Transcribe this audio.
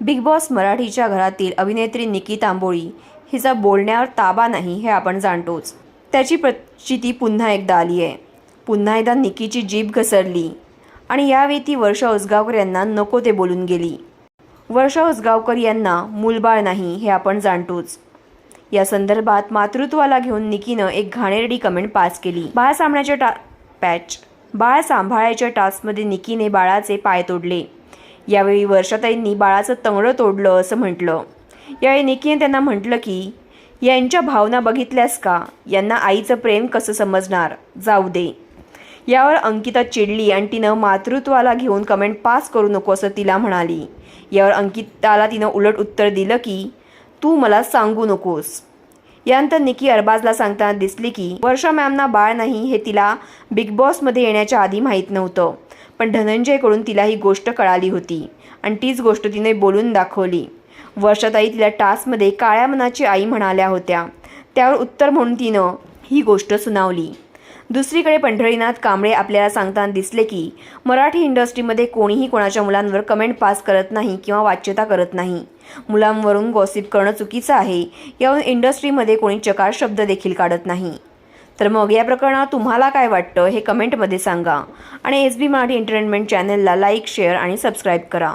Big boss मराठीच्या घरातील अभिनेत्री निकी तांबोळी हिचा बोलण्यावर ताबा नाही हे आपण जाणतोच. त्याची प्रचिती पुन्हा एकदा आली आहे. पुन्हा एकदा निकीची जीभ घसरली आणि यावेळी ती वर्षा उसगावकर यांना नको ते बोलून गेली. वर्षा उसगावकर यांना मूलबाळ नाही हे आपण जाणतोच. या संदर्भात मातृत्वाला घेऊन निकीनं एक घाणेरडी कमेंट पास केली. बाळ सांभाळण्याच्या टा पॅच बाळ सांभाळायच्या टास्कमध्ये निकीने बाळाचे पाय तोडले. यावेळी वर्षाताईंनी बाळाचं तंगडं तोडलं असं म्हटलं. यावेळी निकीने त्यांना म्हटलं की यांच्या भावना बघितल्यास का? यांना आईचं प्रेम कसं समजणार? जाऊ दे. यावर अंकिता चिडली आणि तिनं मातृत्वाला घेऊन कमेंट पास करू नको असं तिला म्हणाली. यावर अंकिताला तिनं उलट उत्तर दिलं की तू मला सांगू नकोस. यानंतर निकी अरबाजला सांगताना दिसली की वर्षा मॅमना बाळ नाही हे तिला बिग बॉसमध्ये येण्याच्या आधी माहीत नव्हतं. पण धनंजयकडून तिला ही गोष्ट कळाली होती. आणि तीच गोष्ट तिने बोलून दाखवली. वर्षाताई तिला टास्कमध्ये काळ्या मनाची आई म्हणाल्या होत्या. त्यावर उत्तर म्हणून तिनं ही गोष्ट सुनावली. दुसरीकडे पंढरीनाथ कांबळे आपल्याला सांगताना दिसले की मराठी इंडस्ट्रीमध्ये कोणीही कोणाच्या मुलांवर कमेंट पास करत नाही किंवा वाच्यता करत नाही. मुलांवरून गॉसिप करणं चुकीचं आहे. यावरून इंडस्ट्रीमध्ये कोणी चकार शब्द देखील काढत नाही. तर मग या प्रकरणात तुम्हाला काय वाटतं हे कमेंटमध्ये सांगा. आणि एस बी मराठी एंटरटेनमेंट चॅनलला लाईक शेअर आणि सबस्क्राईब करा.